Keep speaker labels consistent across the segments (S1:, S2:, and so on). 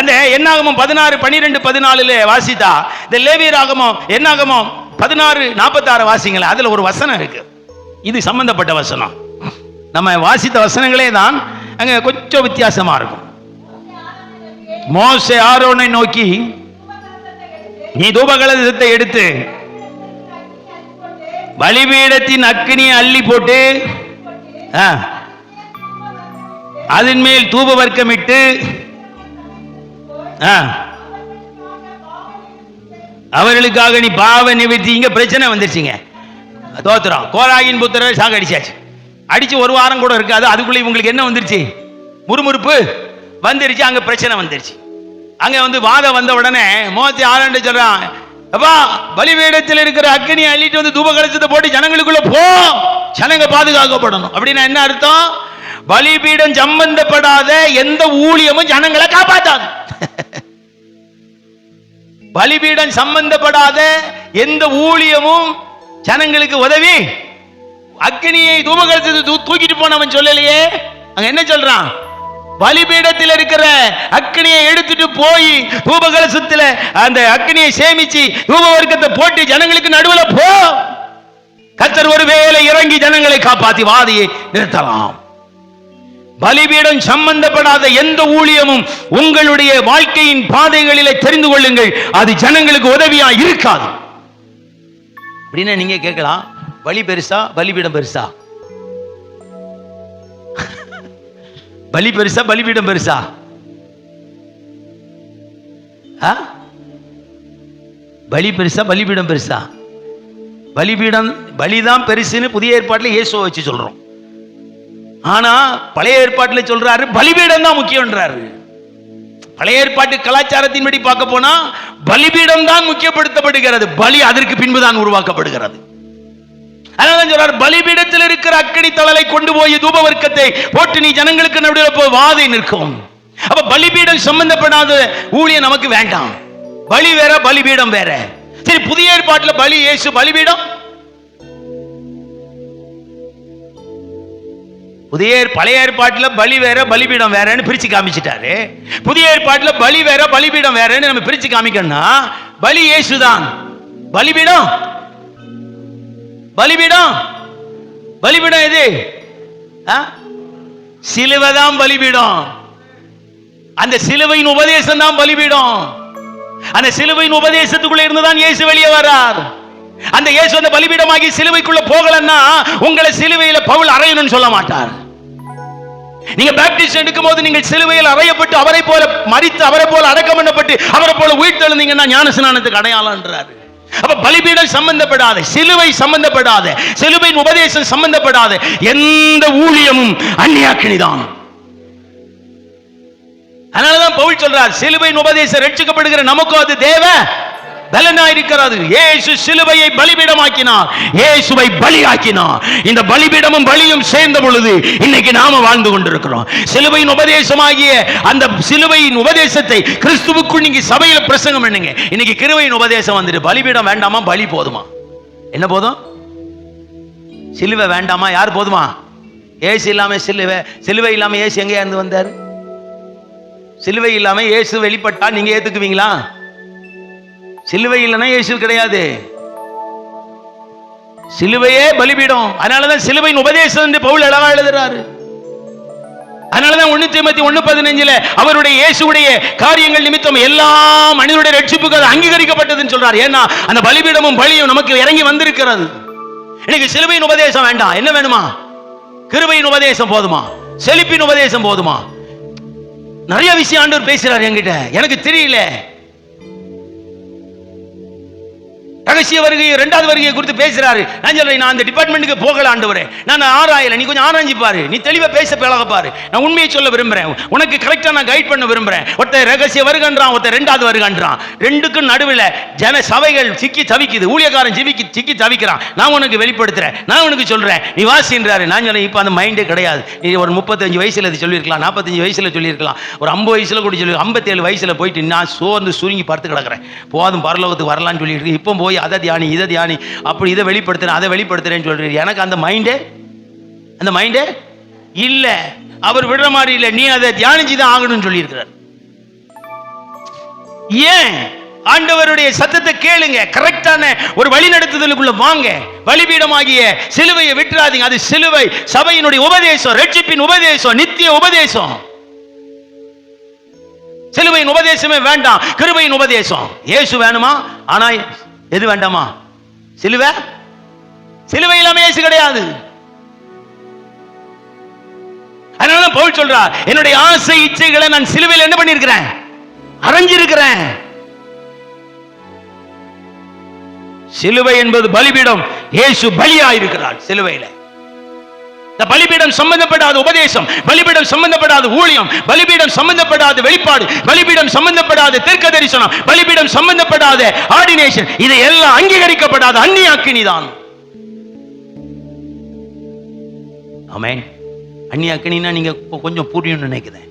S1: அந்த என்னாகமம் பதினாறு பன்னிரெண்டு பதினாலுல வாசித்தா இந்த லேவியர் ஆகமம் என்னாகமம் பதினாறு நாற்பத்தாறு வாசிங்களேன் அதுல ஒரு வசனம் இருக்கு. இது சம்பந்தப்பட்ட வசனம். நம்ம வாசித்த வசனங்களே தான் அங்க கொஞ்சம் வித்தியாசமா இருக்கும். மோசே ஆரோனை நோக்கி நீ தூபகலசத்தை எடுத்து பலிபீடத்தின் அக்கினியை அள்ளி போட்டு ஆ, அதன் மேல் தூப வர்க்கமிட்டு அவர்களுக்காக நீ பாவ நிவர்த்தி இங்க பிரச்சனை வந்துருச்சுங்க. தோத்துறோம். கோராகின் புத்திர சாக அடிச்சாச்சு. அடிச்சு ஒரு வாரம் கூட இருக்காது அதுக்குள்ள இவங்களுக்கு என்ன வந்துருச்சு? முறுமுறுப்பு வந்துருச்சு அங்க பிரச்சனை வந்துருச்சு. அங்க வந்து வாதம் வந்த உடனே மோத்தி ஆரண்டு சொல்றான் அப்பா பலிபீடத்தில் இருக்கிற அக்னி அள்ளிட்டு வந்து தூப கலசத்தை போட்டு ஜனங்களுக்குள்ள போ. ஜனங்க பாதுகாக்கப்படணும். அப்படின்னா என்ன அர்த்தம்? பலிபீடம் சம்பந்தப்படாத எந்த ஊழியமும் ஜனங்களை காப்பாத்தாது. பலிபீடம் சம்பந்தப்படாத எந்த ஊழியமும் ஜனங்களுக்கு உதவி. அக்னியை தூபகலசத்தை தூ தூக்கிட்டு போனவன் சொல்லலையே. அங்க என்ன சொல்றான்? பலிபீடத்தில் இருக்கிற அக்னியை எடுத்துட்டு போய் தூபகலசத்துல அந்த அக்னியை சேமிச்சு தூப வர்க்கத்தை போட்டு ஜனங்களுக்கு நடுவுல போ. கத்தர் ஒருவேளை இறங்கி ஜனங்களை காப்பாத்தி வாதியை நிறுத்தலாம். பலிபீடம் சம்பந்தப்படாத எந்த ஊழியமும் உங்களுடைய வாழ்க்கையின் பாதைகளிலே தெரிந்து கொள்ளுங்கள். அது ஜனங்களுக்கு உதவியா இருக்காது. அப்படின்னு நீங்க கேட்கலாம் பலி பெருசா பலிபீடம் பெருசா? பலி பெருசா பலிபீடம் பெருசா? ஆ? பலி பெருசா பலிபீடம் பெருசா? பலிபீடம் பலிதான் பெருசுன்னு புதிய ஏற்பாட்டில் இயேசுவை வச்சு சொல்றோம். ஆனா பழைய ஏற்பாட்டில் சொல்றாரு பலிபீடம் தான் முக்கியம்ன்றாரு. பழைய ஏற்பாட்டு கலாச்சாரத்தின்படி பார்க்க போனா பலிபீடம் தான் முக்கியப்படுத்தப்படுகிறது. பலி அதற்கு பின்புதான் உருவாக்கப்படுகிறது. அதனால சொல்றாரு பலிபீடத்தில் இருக்கிற அக்கடி தளலை கொண்டு போய் தூப வர்க்கத்தை போட்டு நீ ஜனங்களுக்கு நடுவில் போய் வாதை நிற்கும். அப்ப பலிபீடம் சம்பந்தப்படாத ஊழியம் நமக்கு வேண்டாம். பலி வேற பலிபீடம் வேற. சரி புதிய ஏற்பாட்டுல பலி இயேசு பலிபீடம்? புதிய பழைய ஏற்பாட்டில் பலி வேற பலிபீடம் வேறன்னு பிரிச்சு காமிச்சிட்டாரு. புதிய ஏற்பாட்டில் பலி வேற பலிபீடம் வேறன்னு நம்ம பிரிச்சு காமிக்கணும்னா பலி இயேசுதான் பலிபீடம்? பலிபீடம்? பலிபீடம் எது? ஆ? சிலுவை தான் பலிபீடம். அந்த சிலுவையின் உபதேசம் தான் பலிபீடம். அந்த சிலுவையின் உபதேசத்துக்குள்ள இருந்து தான் இயேசு வெளியே வரார் அந்த இயேசு அந்த பலிபீடமாகி சிலுவைக்குள்ள போகலன்னா உங்களை சிலுவையில பவுல் அறையணும்னு சொல்ல மாட்டார். நீங்க பேப்டிஸ்ட் எடுக்கும் போது நீங்கள் சிலுவையில் அறையப்பட்டு அவரை போல மறித்து அவரை போல அடக்கம் பண்ணப்பட்டு அவரை போல உயிர்த்தெழுந்தீங்கன்னா ஞான ஸ்நானத்துக்கு அடையாளம்ன்றாரு. அப்ப பலிபீடம் சம்பந்தப்படாத சிலுவை சம்பந்தப்படாத சிலுவையின் உபதேசம் சம்பந்தப்படாத எந்த ஊழியமும் அந்நியாக்கினிதான். அதனாலதான் பவுல் சொல்றார் சிலுவையின் உபதேசம் ரட்சிக்கப்படுகிற நமக்கும் அது தேவை. பலனாயிருக்கிறது இயேசு சிலுவையை பலிபீடமாக்கினார். இயேசுவை பலியாக்கினார். இந்த பலிபீடமும் பலியும் சேர்ந்த பொழுது இன்னைக்கு நாம வாழ்ந்து கொண்டிருக்கிறோம். சிலுவையின் உபதேசமாகிய அந்த சிலுவையின் உபதேசத்தை கிறிஸ்துவுக்குள் நீங்க சபையில பிரசங்கம் பண்ணுங்க. இன்னைக்கு கிருவையின் உபதேசம் வந்துட்டு பலிபீடம் வேண்டாமா பலி போதுமா? என்ன போதும்? சிலுவை வேண்டாமா யார் போதுமா? ஏசு இல்லாம சிலுவை சிலுவை இல்லாம ஏசு எங்க இருந்து வந்தார்? சிலுவை இல்லாம ஏசு வெளிப்பட்டா நீங்க ஏத்துக்குவீங்களா? சிலுவை இல்லைன்னா இயேசு கிடையாது. சிலுவையே பலிபீடம். அதனாலதான் சிலுவையின் உபதேசம் என்று பவுல் அழகா எழுதுறாரு. அதனாலதான் ஒண்ணு திருமத்தி ஒண்ணு பதினஞ்சுல அவருடைய இயேசுடைய காரியங்கள் நிமித்தம் எல்லா மனிதனுடைய அது அங்கீகரிக்கப்பட்டதுன்னு சொல்றாரு. ஏன்னா அந்த பலிபீடமும் பலியும் நமக்கு இறங்கி வந்திருக்கிறது. எனக்கு சிலுவையின் உபதேசம் வேண்டாம். என்ன வேணுமா? கிருபையின் உபதேசம் போதுமா? செழிப்பின் உபதேசம் போதுமா? நிறைய விஷயம் ஆண்டவர் பேசுறாரு என்கிட்ட. எனக்கு தெரியல. ரகசிய வருகை ரெண்டாவது வருகையை குறித்து பேசுறாரு. நான் சொல்றேன் நான் அந்த டிபார்ட்மெண்ட்டுக்கு போகல ஆண்டவரே நான் ஆராயல நீ கொஞ்சம் ஆராய்ஞ்சு பாரு. நீ தெளிவா பேச பழக பாரு. நான் உண்மையை சொல்ல விரும்புறேன். உனக்கு கரெக்டா நான் கைட் பண்ண விரும்புறேன். ஒருத்தர் ரகசிய வருகன்றான் ஒருத்தர் ரெண்டாவது வருகன்றான். ரெண்டுக்கும் நடுவில் ஜன சபைகள் சிக்கி தவிக்குது. ஊழியக்காரன் சிவிக்கு சிக்கி தவிக்கிறான். நான் உனக்கு வெளிப்படுத்துறேன். நான் உனக்கு சொல்றேன். நீ வாசின்றாரு. நான் சொல்றேன் இப்போ அந்த மைண்டே கிடையாது. நீ ஒரு முப்பத்தஞ்சு வயசுல இது சொல்லியிருக்கலாம். நாற்பத்தஞ்சு வயசுல சொல்லியிருக்கலாம். ஒரு ஐம்பது வயசுல கூட சொல்லி ஐம்பத்தேழு வயசுல போயிட்டு நான் சோர்ந்து சுருங்கி படுத்து கிடக்குறேன். போதும் பரலோகத்துக்கு வரலாம்னு சொல்லிட்டு இப்போ போய் போய் அதை தியானி இதை தியானி அப்படி இதை வெளிப்படுத்துறேன் அதை வெளிப்படுத்துறேன்னு சொல்றீங்க எனக்கு அந்த மைண்டே அந்த மைண்டே இல்லை. அவர் விடுற மாதிரி இல்லை. நீ அதை தியானிச்சு தான் ஆகணும்னு சொல்லியிருக்கிறார். ஏன்? ஆண்டவருடைய சத்தத்தை கேளுங்க. கரெக்டான ஒரு வழிநடத்துதலுக்குள்ள வாங்க. வழிபீடமாகிய சிலுவையை விட்டுறாதீங்க. அது சிலுவை சபையினுடைய உபதேசம் ரட்சிப்பின் உபதேசம் நித்திய உபதேசம். சிலுவையின் உபதேசமே வேண்டாம் கிருபையின் உபதேசம். இயேசு வேணுமா? ஆனா எது வேண்டாமா? சிலுவை? சிலுவை இல்லாம இயேசு கிடையாது. அதனால பவுல் சொல்றார் என்னுடைய ஆசை இச்சைகளை நான் சிலுவையில் என்ன பண்ணிருக்கிறேன் அரைஞ்சிருக்கிறேன். சிலுவை என்பது பலிபீடம். இயேசு பலியா இருக்கிறார் சிலுவையில. இந்த பலிபீடம் சம்பந்தப்படாத உபதேசம் பலிபீடம் சம்பந்தப்படாத ஊழியம் பலிபீடம் சம்பந்தப்படாத வெளிப்பாடு பலிபீடம் சம்பந்தப்படாத தெற்க தரிசனம் பலிபீடம் சம்பந்தப்படாத ஆர்டினேஷன் இதை எல்லாம் அங்கீகரிக்கப்படாத அந்நியாக்கினி தான் ஆமே அந்நியாக்கினா நீங்க கொஞ்சம் புரியும்னு நினைக்கிறேன்.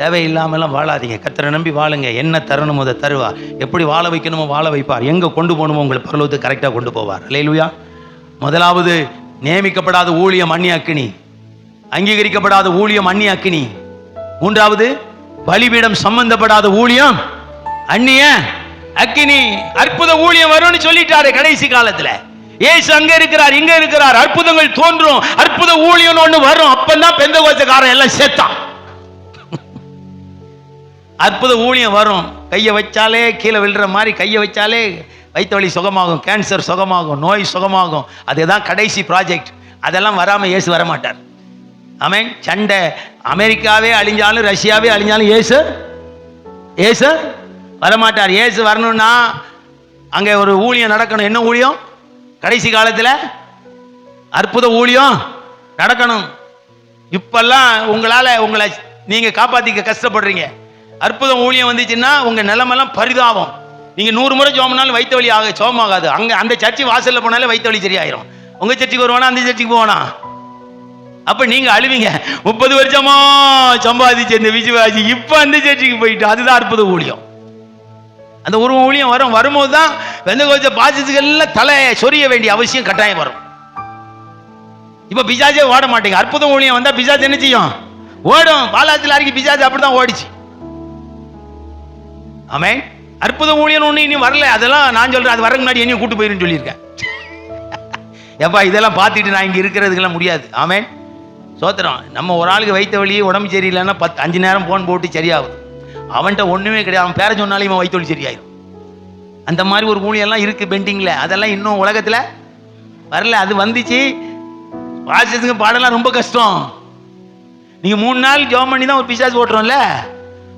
S1: தேவையில்லாமலாம் வாழாதீங்க. கத்தரை நம்பி வாழுங்க. என்ன தரணுமோ அதை தருவார் எப்படி வாழ வைக்கணுமோ வாழ வைப்பார். எங்கே கொண்டு போகணுமோ உங்களை பரலோகத்துக்கு கரெக்டாக கொண்டு போவார். இல்லையா முதலாவது நியமிக்கப்படாத ஊழியம் அந்நிய அக்கினி அங்கீகரிக்கப்படாத ஊழியம் அந்நிய அக்கினி மூன்றாவது பலிபீடம் சம்பந்தப்படாத ஊழியம் அந்நிய அக்கினி. அற்புத ஊழியம் வரும்னு சொல்லிட்டாரு கடைசி காலத்துல. ஏசு அங்க இருக்கிறார் இங்க இருக்கிறார் அற்புதங்கள் தோன்றும். அற்புத ஊழியம் ஒண்ணு வரும் அப்பதான் பெந்த கோச்சக்காரன் எல்லாம் சேர்த்தான். அற்புத ஊழியம் வரும். கையை வச்சாலே கீழே விழுற மாதிரி கையை வச்சாலே வயிற்று வலி சுகமாகும் கேன்சர் சுகமாகும் நோய் சுகமாகும். அதுதான் கடைசி ப்ராஜெக்ட் அதெல்லாம் வராமல் இயேசு வரமாட்டார். ஆமேன் சண்டை. அமெரிக்காவே அழிஞ்சாலும் ரஷ்யாவே அழிஞ்சாலும் ஏசு ஏசு வரமாட்டார். ஏசு வரணும்னா அங்கே ஒரு ஊழியம் நடக்கணும். என்ன ஊழியம்? கடைசி காலத்தில் அற்புத ஊழியம் நடக்கணும். இப்பெல்லாம் உங்களால் உங்களை நீங்கள் காப்பாற்றிக்க கஷ்டப்படுறீங்க. அற்புதம் ஊழியம் வந்துச்சுன்னா உங்கள் நிலமெல்லாம் பரிதாபம். நீங்கள் நூறு முறை ஜோம்னாலும் வயிற்று வலி ஆக சோமாகாது. அங்கே அந்த சர்ச்சி வாசலில் போனாலே வயிற்று வலி சரியாயிரும். உங்கள் சர்ச்சுக்கு வருவானா அந்த சர்ச்சுக்கு போவானா? அப்போ நீங்க அழுவீங்க. முப்பது வருஷமா சம்பாதிச்சு இந்த விஜயவாஜி இப்ப அந்த சர்ச்சுக்கு போயிட்டு அதுதான் அற்புத ஊழியம். அந்த ஒரு ஊழியம் வரும் வரும்போது தான் வெந்த கோச்ச பாசிசுகள்லாம் தலையை சொரிய வேண்டிய அவசியம் கட்டாயம் வரும். இப்போ பிசாஜே ஓட மாட்டேங்க. அற்புத ஊழியம் வந்தால் பிசாஜ் என்ன செய்யும்? ஓடும். பாலாஜில் அருகே பிசாஜ் அப்படிதான் ஓடிச்சு. ஆமே அற்புத ஊழியன் ஒன்று இனி வரல. அதெல்லாம் நான் சொல்கிறேன் அது வரக்கு முன்னாடி என்னையும் கூட்டு போயிருன்னு சொல்லியிருக்கேன். ஏப்பா இதெல்லாம் பார்த்துட்டு நான் இங்கே இருக்கிறதுக்கெல்லாம் முடியாது. ஆமென். சோத்திரம் நம்ம ஒரு ஆளுக்கு வைத்த வழி உடம்பு சரியில்லைன்னா பத்து அஞ்சு நேரம் ஃபோன் போட்டு சரியாகுது அவன்கிட்ட ஒன்றுமே கிடையாது. அவன் பேர சொன்னாலும் இவன் வைத்தொழி சரியாயிடும் அந்த மாதிரி ஒரு ஊழியெல்லாம் இருக்குது பெண்டிங்கில். அதெல்லாம் இன்னும் உலகத்தில் வரல. அது வந்துச்சு. வாசிச்சுங்க பாடலாம் ரொம்ப கஷ்டம். நீங்கள் மூணு நாள் ஜோம் பண்ணி தான் ஒரு பிசாஸ் ஓட்டுறோம்ல.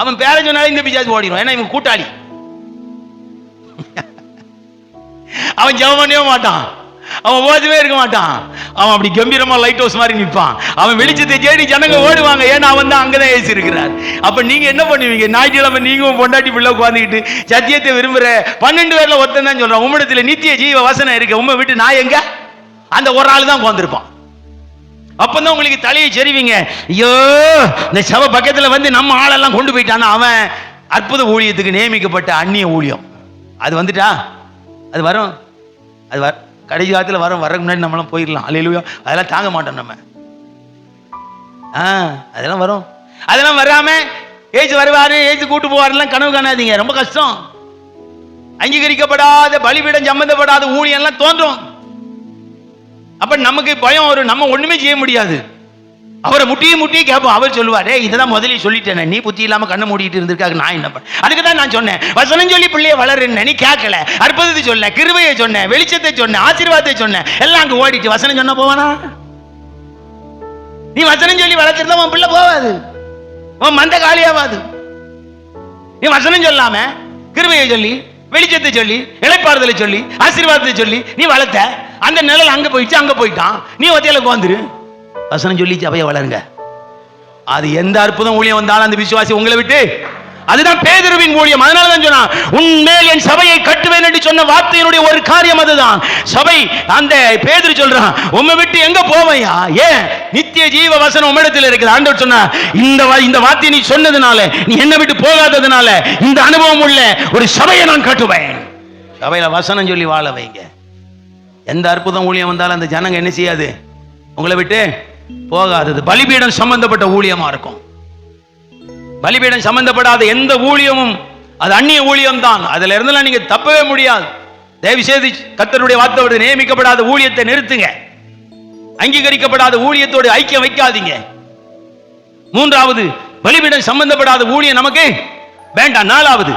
S1: அவன் பேர சொன்னாலே இந்த பிசாஸ் ஓடிடும் ஏன்னா இவன் கூட்டாளி. அவன் ஜெபம் பண்ணவே மாட்டான். அவன் ஓதவே இருக்க மாட்டான். அவன் அப்படி கம்பீரமா லைட் ஹவுஸ் மாதிரி நிற்பான். அவன் வெளிச்சத்தை தேடி ஜனங்க ஓடுவாங்க. ஏன்னா அவன் தான் அங்கதான் ஏசி இருக்கிறார். அப்ப நீங்க என்ன பண்ணுவீங்க? ஞாயிற்றுக்கிழமை நீங்களும் பொண்டாட்டி பிள்ளை உட்காந்துக்கிட்டு சத்தியத்தை விரும்புற பன்னெண்டு பேர்ல ஒருத்தன் தான் சொல்றான். உம்மிடத்துல நித்திய ஜீவ வசனம் இருக்கு. உண்மை விட்டு நான் எங்க? அந்த ஒரு ஆள் தான் உட்காந்துருப்பான் அப்பதான் உங்களுக்கு தலையை செறிவீங்க. ஐயோ இந்த சவ பக்கத்துல வந்து நம்ம ஆளெல்லாம் கொண்டு போயிட்டான்னா அவன் அற்புத ஊழியத்துக்கு நியமிக்கப்பட்ட அந்நிய ஊழியம். அது வந்துட்டா? அது வரும். அது வர கடைசி காலத்தில் வரும். வரக்கு முன்னாடி நம்மளாம் போயிடலாம். அல்லையிலுயோ அதெல்லாம் தாங்க மாட்டோம் நம்ம. ஆ அதெல்லாம் வரும். அதெல்லாம் வராம ஏஜ் வருவாரு ஏஜ் கூட்டு போவாருலாம் கனவு காணாதீங்க. ரொம்ப கஷ்டம். அங்கீகரிக்கப்படாத பலிபீடம் சம்மந்தப்படாத ஊழியெல்லாம் தோன்றும். அப்ப நமக்கு பயம் வரும். நம்ம ஒண்ணுமே செய்ய முடியாது. அவரை முட்டியும் முட்டியும் கேட்போம். அவர் சொல்லுவாரே இதெல்லாம் முதலில் சொல்லிட்டேன். நீ புத்தி இல்லாமல் கண்ணை மூடிட்டு இருந்திருக்காங்க நான் என்ன பண்ண அதுக்கு தான் நான் சொன்னேன். வசனம் சொல்லி பிள்ளைய வளருன்னு நீ கேட்கல. அற்புதத்தை சொன்னேன் கிருவையை சொன்னேன் வெளிச்சத்தை சொன்னேன் ஆசீர்வாதத்தை சொன்னேன் எல்லாம் அங்கே ஓடிட்டு வசனம் சொன்ன போவானா? நீ வசனம் சொல்லி வளர்த்துருந்தா உன் பிள்ளை போவாது. உன் மந்த காலியாவாது. நீ வசனம் சொல்லாம கிருவையை சொல்லி வெளிச்சத்தை சொல்லி இழைப்பாறுதலை சொல்லி ஆசீர்வாதத்தை சொல்லி நீ வளர்த்த. அந்த நிழல் அங்கே போயிடுச்சு அங்கே போயிட்டான். நீ ஒத்தையில உட்காந்துரு வசனம் சொல்லி சபையை வளருங்க. அது எந்த அற்புதம் ஊழியம் வந்தாலும் அந்த விசுவாசி உங்களை விட்டு அதுதான் பேதுருவின் ஊழியம். அதனால தான் சொன்னான் உன்மேல் என் சபையை கட்டுவேன் என்று சொன்ன வார்த்தையினுடைய ஒரு காரியம் அதுதான். சபை அந்த பேதுரு சொல்றான் உம்மை விட்டு எங்க போவையா? ஏன்? நித்திய ஜீவ வசனம் உம்மிடத்தில் இருக்குது ஆண்டவர் சொன்னா இந்த வா- இந்த வார்த்தையை நீ சொன்னதுனால நீ என்னை விட்டு போகாததுனால இந்த அனுபவம் உள்ள ஒரு சபையை நான் கட்டுவேன். சபையில வசனம் சொல்லி வாழ வைங்க. எந்த அற்புதம் ஊழியம் வந்தாலும் அந்த ஜனங்க என்ன செய்யாது? உங்களை விட்டு போகாதது. பலிபீடம் சம்பந்தப்பட்ட ஊழியமா இருக்கும். பலிபீடம் சம்பந்தப்படாத எந்த ஊழியமும் அது அந்நிய ஊழியம் தான் அதுல இருந்தெல்லாம் நீங்க தப்பவே முடியாது. தயவு செய்து கத்தருடைய வார்த்தையோடு நியமிக்கப்படாத ஊழியத்தை நிறுத்துங்க. அங்கீகரிக்கப்படாத ஊழியத்தோடு ஐக்கியம் வைக்காதீங்க. மூன்றாவது பலிபீடம் சம்பந்தப்படாத ஊழியம் நமக்கு வேண்டாம். நாலாவது